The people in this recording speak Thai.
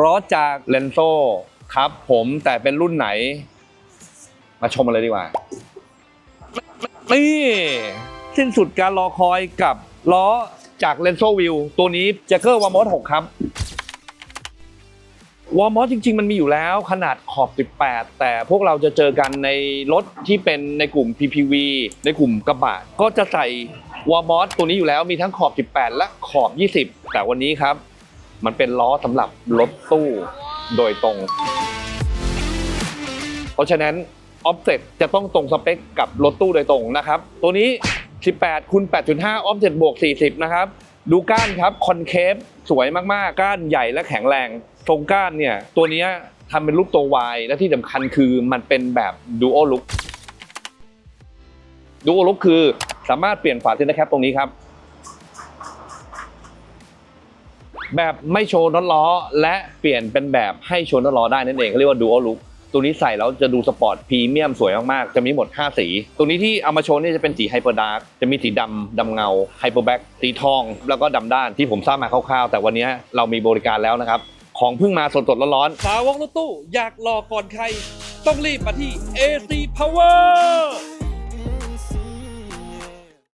ล้อจากเลนโซครับผมแต่เป็นรุ่นไหน มาชมกันเลยดีกว่า นี่สิ้นสุดการรอคอยกับล้อจากเลนโซวิวตัวนี้แจ็คเกอร์วอร์มอส6ครับวอร์มอสจริง ๆ มันมีอยู่แล้วขนาดขอบ 18 แต่พวกเราจะเจอกันในรถที่เป็นในกลุ่ม PPV ในกลุ่มกระบะก็จะใส่วอร์มอสตัวนี้อยู่แล้วมีทั้งขอบ 18 และขอบ 20 แต่วันนี้ครับ มันเป็นล้อสำหรับรถตู้โดยตรง เพราะฉะนั้น Offset จะต้องตรงสเปคกับรถตู้โดยตรงนะครับ ตัวนี้ 18คูณ8.5 Offset บวก 40 นะครับ ดูก้านครับคอนเคฟสวยมากๆ ก้านใหญ่และแข็งแรง ทรงก้านเนี่ย ตัวนี้ทำเป็นรูปตัว Y และที่สำคัญคือมันเป็นแบบ Duo Look Duo Look คือสามารถเปลี่ยนฝาเซนเตอร์แคปตรงนี้ครับ แบบไม่โชว์น็อตล้อ และเปลี่ยนเป็นแบบให้โชว์น็อตล้อได้นั่นเองเขาเรียกว่า Duo Look ตัวนี้ใส่แล้วจะดูสปอร์ตพรีเมียมสวยมากๆ จะมีหมด 5 สี ตัวนี้ที่เอามาโชว์นี่จะเป็นสีไฮเปอร์ดาร์กจะมีสีดำดำเงาไฮเปอร์แบ็กสีทอง แล้วก็ดำด้านที่ผมทราบมาคร่าวๆ แต่วันนี้เรามีบริการแล้วนะครับ ของเพิ่งมาสดๆร้อนๆสาวกรถตู้อยากรอก่อนใคร ต้องรีบมาที่ AC Power